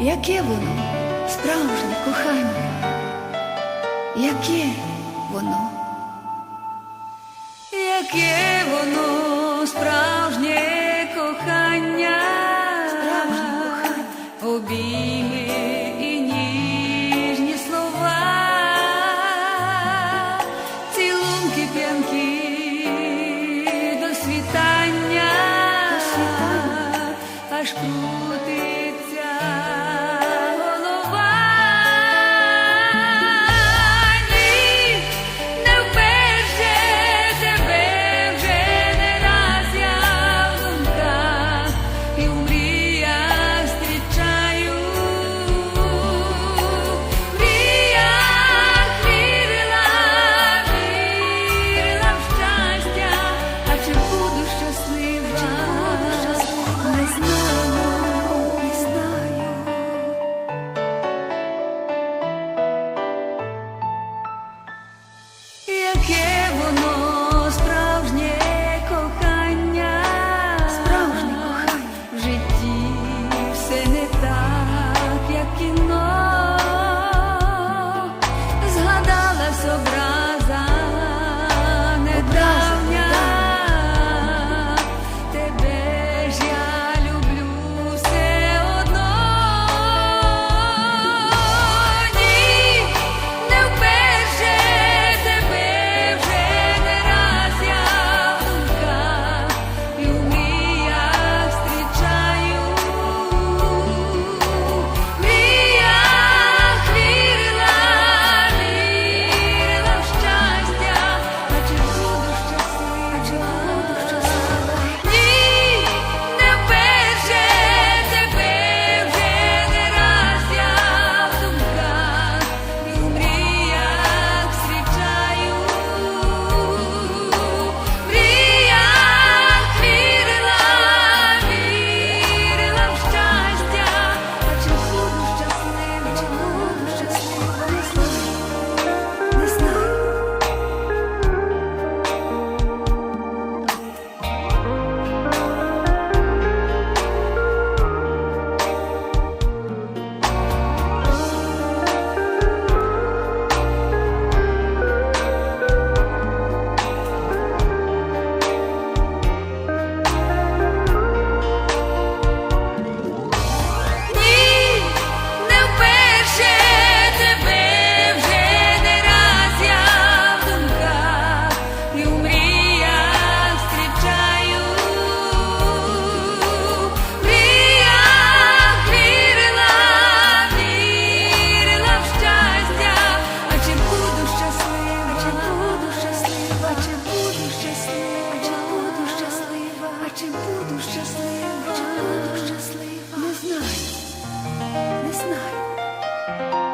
Яке воно справжнє кохання? Яке воно? Яке воно справжнє кохання, Справжнє кохання. обійми і ніжні слова, цілунки п'янки до світання, До світання. аж кружить собрав. буду щаслива, чи буду щаслива, не знаю, не знаю.